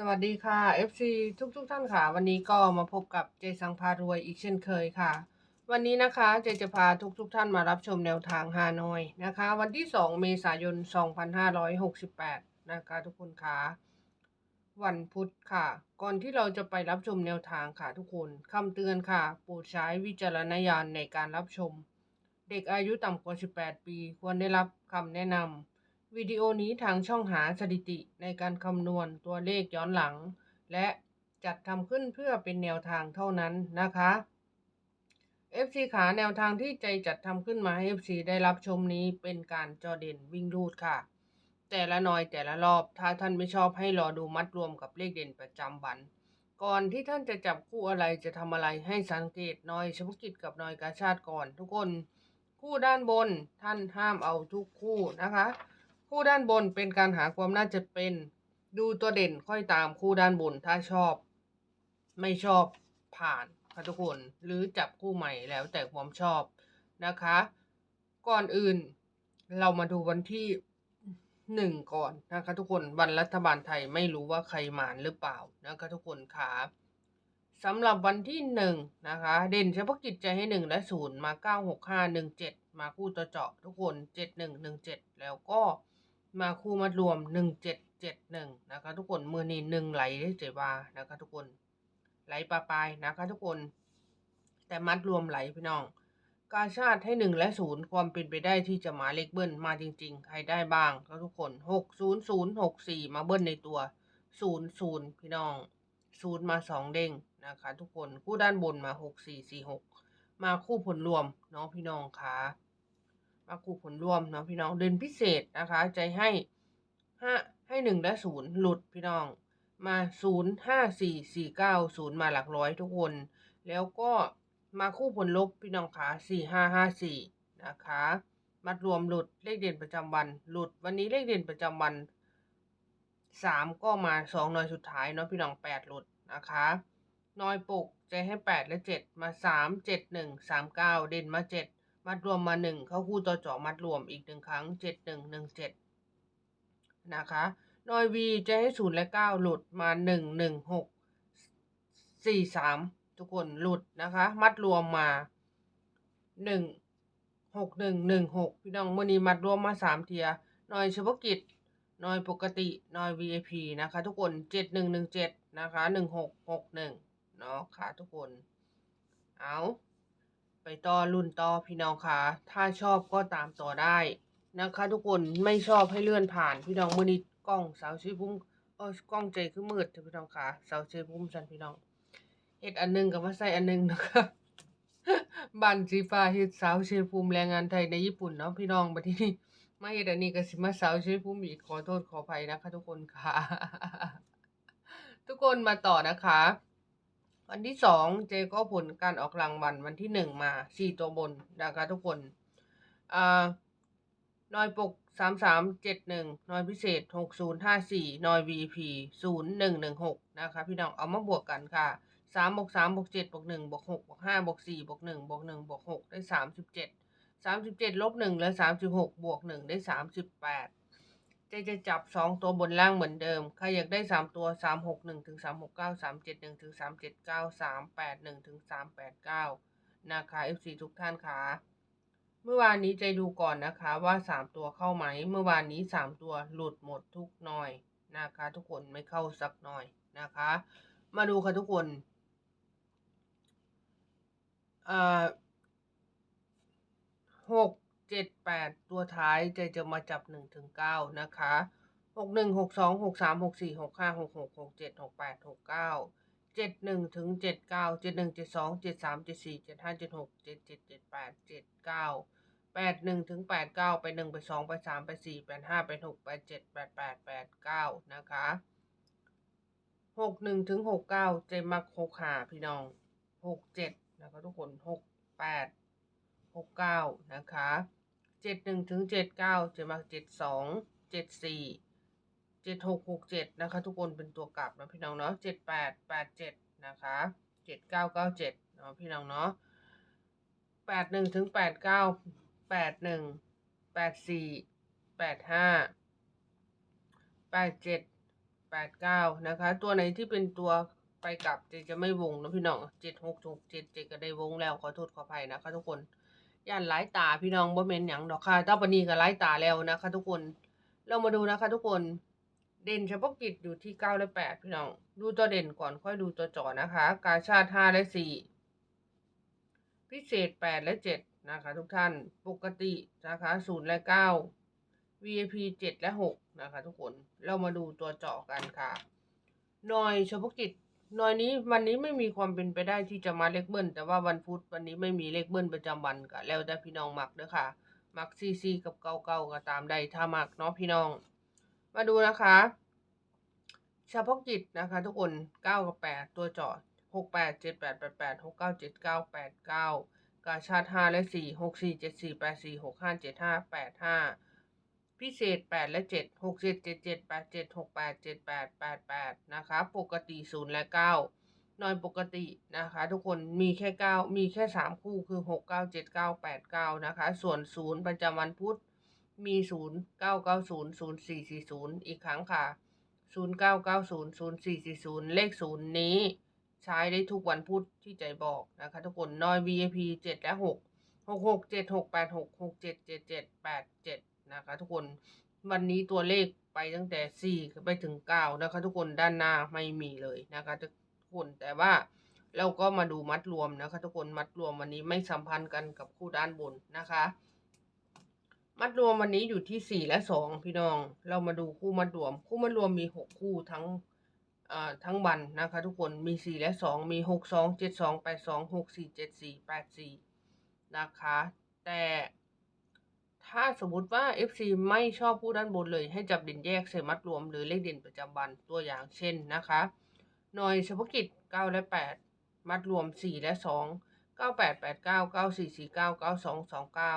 สวัสดีค่ะ FC ทุกทุกๆท่านค่ะ วันนี้ก็มาพบกับเจสังพารวยอีกเช่นเคยค่ะ วันนี้นะคะเจจะพาทุกทุกๆท่านมารับชมแนวทางฮานอยนะคะ วันที่ 2 เมษายน 2568 นะคะทุกคนค่ะ วันพุธค่ะ ก่อนที่เราจะไปรับชมแนวทางค่ะทุกคนคำเตือนค่ะโปรดใช้วิจารณญาณในการรับชม เด็กอายุต่ำกว่า 18 ปี ควรได้รับคำแนะนำ วิดีโอนี้ทางช่องหาสถิติในการคำนวณตัวเลขย้อนหลัง และจัดทำขึ้นเพื่อเป็นแนวทางเท่านั้นนะคะ FC ขาแนวทางที่ใจจัดทำขึ้นมาให้ FC ได้รับชมนี้เป็นการจอเด่นวิ่งรูดค่ะ แต่ละน่อยแต่ละรอบ ถ้าท่านไม่ชอบให้รอดูมัดรวมกับเลขเด่นประจำวัน ก่อนที่ท่านจะจับคู่อะไรจะทำอะไรให้สังเกตหน่อยเฉพาะกิจกับหน่อยกาชาติก่อน ทุกคน คู่ด้านบนท่านห้ามเอาทุกคู่นะคะ คู่ด้านบนเป็นการหาความน่าจะเป็น ดูตัวเด่นค่อยตามคู่ด้านบนถ้าชอบ ไม่ชอบผ่านค่ะทุกคนหรือจับคู่ใหม่แล้วแต่ความชอบนะคะ ก่อนอื่นเรามาดูวันที่หนึ่งก่อนนะคะทุกคนวันรัฐบาลไทยไม่รู้ว่าใครหมานหรือเปล่านะคะทุกคนค่ะสำหรับวันที่หนึ่งนะคะ เด่นเฉพาะกิจใจให้หนึ่งและศูนย์มาเก้าหกห้าหนึ่งเจ็ดมาคู่ตัวเจาะทุกคนเจ็ดหนึ่งหนึ่งเจ็ดแล้วก็ มาคู่มัดรวมหนึ่งเจ็ดเจ็ดหนึ่งนะคะทุกคนมือนี้หนึ่งไหลได้เจวานะคะทุกคนไหลปลาปลายนะคะทุกคน แต่มัดรวมไหลพี่น้อง กาชาติให้หนึ่งและศูนย์ความเป็นไปได้ที่จะมาเลขเบิ้ลมาจริง ๆ ใครได้บ้างก็ทุกคนหกศูนย์ศูนย์หกสี่มาเบิ้ลในตัวศูนย์ศูนย์พี่น้องศูนย์มาสองเด้งนะคะทุกคนคู่ด้านบนมาหกสี่สี่หกมาคู่ผลรวมเนาะพี่น้องค่ะ มาคู่ผลรวมเนาะพี่น้องเดินพิเศษนะคะ ใจให้ห้าให้หนึ่งและศูนย์หลุดพี่น้อง มาศูนย์ห้าสี่สี่เก้าศูนย์มาหลักร้อยทุกคน แล้วก็มาคู่ผลลบพี่น้องขาสี่ห้าห้าสี่นะคะมัดรวมหลุดเลขเด่นประจำวัน หลุดวันนี้เลขเด่นประจำวันสามก็มาสองหน่วยสุดท้ายเนาะพี่น้องแปดหลุดนะคะน้อยปกใจให้แปดและเจ็ดมาสามเจ็ดหนึ่งสามเก้าเด่นมาเจ็ด มัดรวมมาหนึ่งเข้าคู่ต่อจาะมัดรวมอีกหนึ่งครั้งเจ็ดหนึ่งหนึ่งเจ็ดนะคะนอยวีจะให้ศูนย์และเก้าหลุดมาหนึ่งหนึ่งหกสี่สามทุกคนหลุดนะคะ มัดรวมมาหนึ่งหกหนึ่งหนึ่งหกพี่น้องมื่อนี้มัดรวมมาสามเทียหน่อยเฉพาะกิจหน่อยปกติหน่อย VIP นะคะ ทุกคนเจ็ดหนึ่งหนึ่งเจ็ดนะคะหนึ่งหกหกหนึ่งเนาะค่ะทุกคนเอา ไปต่อรุ่นต่อพี่น้องค่ะถ้าชอบก็ตามต่อได้นะคะ ทุกคนไม่ชอบให้เลื่อนผ่านพี่น้องมื่อนี้กล้องสาวชีพุ่มเออกล้องใจคือมืดพี่น้องค่ะสาวชีพุ่มสันพี่น้องเฮ็ดอันหนึงกับมาใส่อันหนึงนะคะบันสีฟ้าเฮ็ดสาวเชยภูมิแรงงานไทยในญี่ปุ่นเนาะพี่น้องบัดนี้มาเฮ็ดอันนี้ก็สิมาสาวเชยภูมิอีกขอโทษขออภัยนะคะ ทุกคนค่ะ ทุกคนมาต่อนะคะ วันที่สองเจก็ผลการออกรางวัลวันที่หนึ่งมาสี่ตัวบนนะคะทุกคนอ่านอยปกสามสามเจ็ดหนึ่งนอยพิเศษหกศูนย์ห้าสี่นอย VP ศูนย์หนึ่งหนึ่งหกนะคะพี่น้องเอามาบวกกันค่ะสามบวกสามบวกเจ็ดบวกหนึ่งบวกหกบวกห้าบวกสี่บวกหนึ่งบวกหนึ่งบวกหกได้สามสิบเจ็ดสามสิบเจ็ดลบหนึ่งเหลือสามสิบหกบวกหนึ่งได้สามสิบแปด เจจะจับสองตัวบนล่างเหมือนเดิม ใครอยากได้สามตัวสามหกหนึ่งถึงสามหกเก้าสามเจ็ดหนึ่งถึงสามเจ็ดเก้าสามแปดหนึ่งถึงสามแปดเก้านะคะ FC ทุกท่านค่ะเมื่อวานนี้ใจดูก่อนนะคะว่าสามตัวเข้าไหม เมื่อวานนี้สามตัวหลุดหมดทุกหน่อยนะคะ ทุกคนไม่เข้าสักหน่อยนะคะ มาดูค่ะทุกคนอ่าหก เจ็ดแปดตัวท้ายใจจะมาจับหนึ่งถึงเก้านะคะหกหนึ่งหกสองหกสามหกสี่หกห้าหกหกหกเจ็ดหกแปดหกเก้าเจ็ดหนึ่งถึงเจ็ดเก้าเจ็ดหนึ่งเจ็ดสองเจ็ดสามเจ็ดสี่เจ็ดห้าเจ็ดหกเจ็ดเจ็ดเจ็ดแปดเจ็ดเก้าแปดหนึ่งถึงแปดเก้าไปหนึ่งไปสองไปสามไปสี่แปห้าไปหกไปเจ็ดแปดแปดแปดเก้านะคะหกหนึ่งถึงหกเก้าเจมักหกหาพี่น้องหกเจ็ดนะคะทุกคนหกแปดหกเก้านะคะ เจ็ดหนึ่งถึงเจ็ดเก้าเจะมาเจ็ดสองเจ็ดสี่เจ็ดหกหกเจ็ดนะคะ ทุกคนเป็นตัวกลับนะพี่น้องเนาะเจ็ดแปดแปดเจ็ดนะคะเจ็ดเก้าเก้าเจ็ดเนาะพี่น้องเนาะแปดหนึ่งถึงแปดเก้าแปดหนึ่งแปดสี่แปดห้าแปดเจ็ดแปดเก้านะคะ ตัวไหนที่เป็นตัวไปกลับเจจะไม่วงนะพี่น้องเจ็ดหกหกเจ็ดเจ็ดก็ได้วงแล้วขอโทษขออภัยนะคะทุกคน ย่านหลายตาพี่น้องบ่เมนหยังดอกค่ะต้าปนีก็หลายตาแล้วนะคะทุกคน เรามาดูนะคะทุกคน เด่นเฉพาะกิจอยู่ที่เก้าและแปดพี่น้อง ดูตัวเด่นก่อนค่อยดูตัวจ่อนะคะ กาชาติห้าและสี่พิเศษแปดและเจ็ดนะคะ ทุกท่าน ปกตินะคะศูนย์และเก้า VIP เจ็ดและหกนะคะ ทุกคน เรามาดูตัวจาะกันค่ะ หน่อยเฉพาะกิจ หน่อยนี้วันนี้ไม่มีความเป็นไปได้ที่จะมาเลขเบิ้ลแต่ว่าวันพุธวันนี้ไม่มีเลขเบิ้ลประจำวันก็แล้วแต่พี่น้องมักเด้อค่ะมักซีซีกับเก้าเก้าก็ตามได้ถ้ามักเนาะพี่น้อง มาดูนะคะเฉพาะกิจนะคะ ทุกคนเก้ากับแปดตัวจาะหกแปดเจ็ดแปดแปดแปดหกเก้าเจ็ดเก้าแปดเก้ากาชาติห้าและสี่หกสี่เจ็ดสี่แปดสี่หกห้าเจ็ดห้าแปดห้า พิเศษ 8 และ 7 6 7 7 7 8 7 6 8 7 8 8 8 นะคะ ปกติ 0 และ 9 นอนปกตินะคะ ทุกคนมีแค่ 9 มีแค่ 3 คู่คือ 6 9 7 9 8 9 นะคะ ส่วน 0 ประจำวันพุธมี 0 9 9 0 0 4 4 0 อีกครั้งค่ะ 0 9 9 0 0 4 4 0 เลข 0 นี้ ใช้ได้ทุกวันพุธที่ใจบอกนะคะ ทุกคนนอย VIP 7 และ 6 6 6 7 6 8 6 6 7 7 7 8 7 นะคะ ทุกคนวันนี้ตัวเลขไปตั้งแต่สี่ไปถึงเก้านะคะ ทุกคนด้านหน้าไม่มีเลยนะคะ ทุกคนแต่ว่าเราก็มาดูมัดรวมนะคะ ทุกคนมัดรวมวันนี้ไม่สัมพันธ์กันกับคู่ด้านบนนะคะ มัดรวมวันนี้อยู่ที่สี่และสองพี่น้อง เรามาดูคู่มัดรวม คู่มัดรวมมีหกคู่ทั้งอ่าทั้งวันนะคะ ทุกคนมีสี่และสองมีหกสองเจ็ดสองแปดสองหกสี่เจ็ดสี่แปดสี่นะคะ แต่ สมมติว่า FC ไม่ชอบคู่ด้านบนเลย ให้จับเด่นแยกใส่มัดรวมหรือเลขเด่นประจำวันตัวอย่างเช่นนะคะหน่วยเฉพาะกิจเก้าและแปดมัดรวมสี่และสองเก้าแปดแปดเก้าเก้าสี่สี่เก้าเก้าสองสองเก้า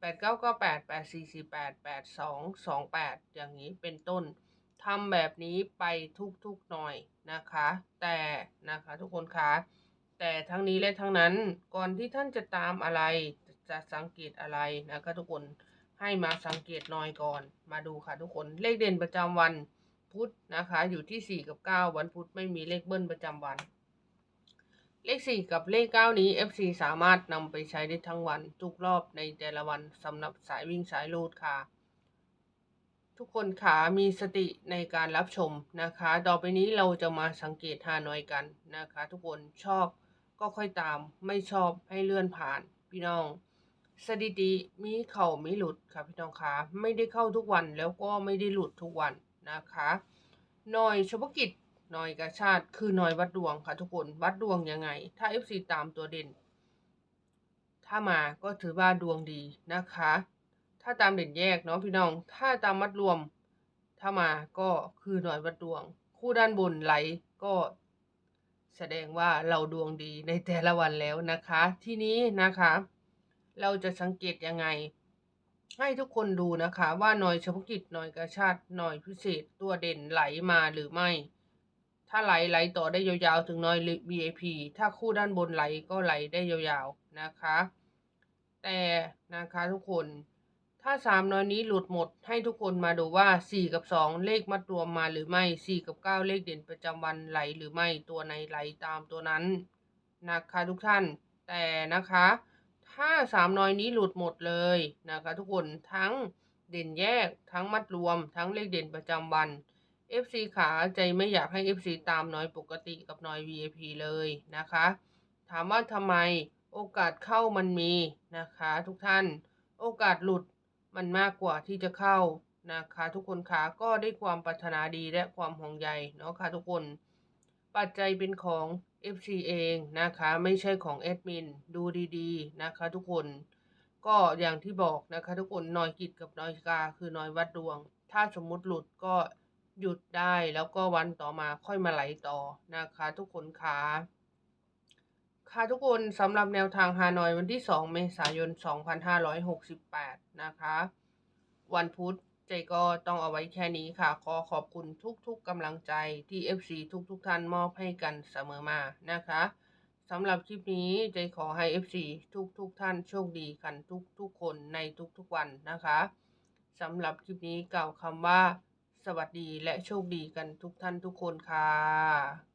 แปดเก้าเก้าแปดแปดสี่สี่แปดแปดสองสองแปดอย่างนี้เป็นต้นทำแบบนี้ไปทุกๆหน่อยนะคะ แต่นะคะทุกคนคะแต่ทั้งนี้และทั้งนั้นก่อนที่ท่านจะตามอะไรจะสังเกตอะไรนะคะทุกคน ให้มาสังเกตหน่อยก่อน มาดูค่ะทุกคน เลขเด่นประจำวันพุธนะคะ อยู่ที่สี่กับเก้าวันพุธไม่มีเลขเบิ้ลประจำวัน เลขสี่กับเลขเก้านี้ FC สามารถนำไปใช้ได้ทั้งวัน ทุกรอบในแต่ละวันสำหรับสายวิ่งสายลูดค่ะ ทุกคนขามีสติในการรับชมนะคะ ต่อไปนี้เราจะมาสังเกตฮานอยกันนะคะ ทุกคนชอบก็ค่อยตามไม่ชอบให้เลื่อนผ่านพี่น้อง สถิติมีเข่ามีหลุดค่ะพี่น้องคะไม่ได้เข้าทุกวันแล้วก็ไม่ได้หลุดทุกวันนะคะหน่อยเฉพาะกิจหน่อยกระชาติคือหน่อยวัดดวงค่ะทุกคนวัดดวงยังไง ถ้า FC ตามตัวเด่น ถ้ามาก็ถือว่าดวงดีนะคะ ถ้าตามเด่นแยกเนาะพี่น้อง ถ้าตามมัดรวม ถ้ามาก็คือหน่อยวัดดวง คู่ด้านบนไหลก็แสดงว่าเราดวงดีในแต่ละวันแล้วนะคะ ที่นี้นะคะ เราจะสังเกตยังไง ให้ทุกคนดูนะคะ ว่าหน่อยเฉพาะกิจหน่อยกระชาติหน่อยพิเศษตัวเด่นไหลมาหรือไม่ ถ้าไหลไหลต่อได้ยาวๆถึงหน่อย VIP ถ้าคู่ด้านบนไหลก็ไหลได้ยาวๆนะคะ แต่นะคะทุกคนถ้าสามน้อยนี้หลุดหมดให้ทุกคนมาดูว่าสี่กับสองเลขมัดรวมมาหรือไม่สี่กับเก้าเลขเด่นประจำวันไหลหรือไม่ตัวไหนไหลตามตัวนั้นนะคะทุกท่าน แต่นะคะ ถ้าสามน้อยนี้หลุดหมดเลยนะคะทุกคนทั้งเด่นแยกทั้งมัดรวม ทั้งเลขเด่นประจำวัน FC ขาใจไม่อยากให้ FC ตามน้อยปกติกับน้อย VIP เลยนะคะ ถามว่าทำไมโอกาสเข้ามันมีนะคะ ทุกท่าน โอกาสหลุดมันมากกว่าที่จะเข้านะคะ ทุกคนขาก็ได้ความปรารถนาดีและความห่วงใยเนาะค่ะทุกคน ปัจจัยเป็นของ FC เองนะคะไม่ใช่ของแอดมินดูดีๆนะคะทุกคนก็อย่างที่บอกนะคะทุกคนนอยกิจกับนอยกาคือนอยวัดดวง ถ้าสมมุติหลุดก็หยุดได้แล้วก็วันต่อมาค่อยมาไหลต่อนะคะ ทุกคนขาค่ะทุกคนสำหรับแนวทางฮานอยวันที่ 2 เมษายน 2568 นะคะ วันพุธ เจก็ต้องเอาไว้แค่นี้ค่ะ ขอขอบคุณทุกๆกำลังใจที่ FC ทุกๆท่านมอบให้กันเสมอมานะคะสำหรับคลิปนี้เจขอให้ FC ทุกๆท่านโชคดีกันทุกๆคนในทุกๆวันนะคะสำหรับคลิปนี้กล่าวคำว่า สวัสดีและโชคดีกันทุกท่านทุกคนค่ะ